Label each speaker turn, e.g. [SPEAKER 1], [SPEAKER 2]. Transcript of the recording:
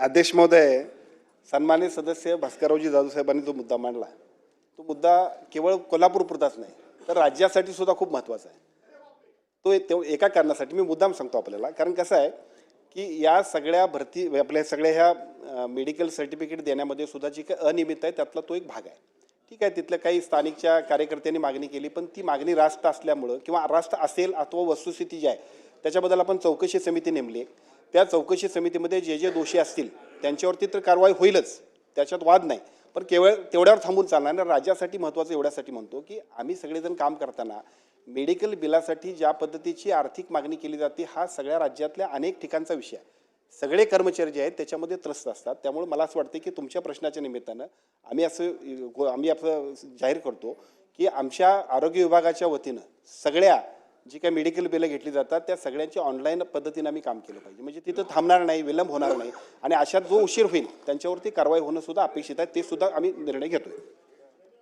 [SPEAKER 1] अध्यक्ष महोदय सन्मानित सदस्य भास्कररावजी जाधव साहेबांनी जो मुद्दा मांडला तो मुद्दा केवळ कोल्हापूरपुरताच नाही तर राज्यासाठी सुद्धा खूप महत्त्वाचा आहे. तो एक- तेव- एका कारणासाठी मी मुद्दाम सांगतो आपल्याला कारण कसं आहे की या सगळ्या भरती आपल्या सगळ्या ह्या मेडिकल सर्टिफिकेट देण्यामध्ये सुद्धा जी काही अनियमित आहे त्यातला तो एक भाग आहे. ठीक आहे तिथल्या काही स्थानिकच्या कार्यकर्त्यांनी मागणी केली पण ती मागणी रास्त असल्यामुळं किंवा रास्त असेल अथवा वस्तुस्थिती जी आहे त्याच्याबद्दल आपण चौकशी समिती नेमली आहे. त्या चौकशी समितीमध्ये जे जे दोषी असतील त्यांच्यावरती तर कारवाई होईलच. त्याच्यात वाद नाही. पण केवळ तेवढ्यावर थांबून चालणार आणि राज्यासाठी महत्त्वाचं एवढ्यासाठी म्हणतो की आम्ही सगळेजण काम करताना मेडिकल बिलासाठी ज्या पद्धतीची आर्थिक मागणी केली जाते हा सगळ्या राज्यातल्या अनेक ठिकाणचा विषय आहे. सगळे कर्मचारी जे आहेत त्याच्यामध्ये त्रस्त असतात. त्यामुळे मला असं वाटतं की तुमच्या प्रश्नाच्या निमित्तानं आम्ही असं गो- आम्ही असं जाहीर करतो की आमच्या आरोग्य विभागाच्या वतीनं सगळ्या जी काही मेडिकल बिलं घेतली जातात त्या सगळ्यांची ऑनलाईन पद्धतीनं आम्ही काम केलं पाहिजे. म्हणजे तिथं थांबणार नाही विलंब होणार नाही. आणि अशात जो उशीर होईल त्यांच्यावरती कारवाई होणं सुद्धा अपेक्षित आहे ते सुद्धा आम्ही निर्णय घेतोय.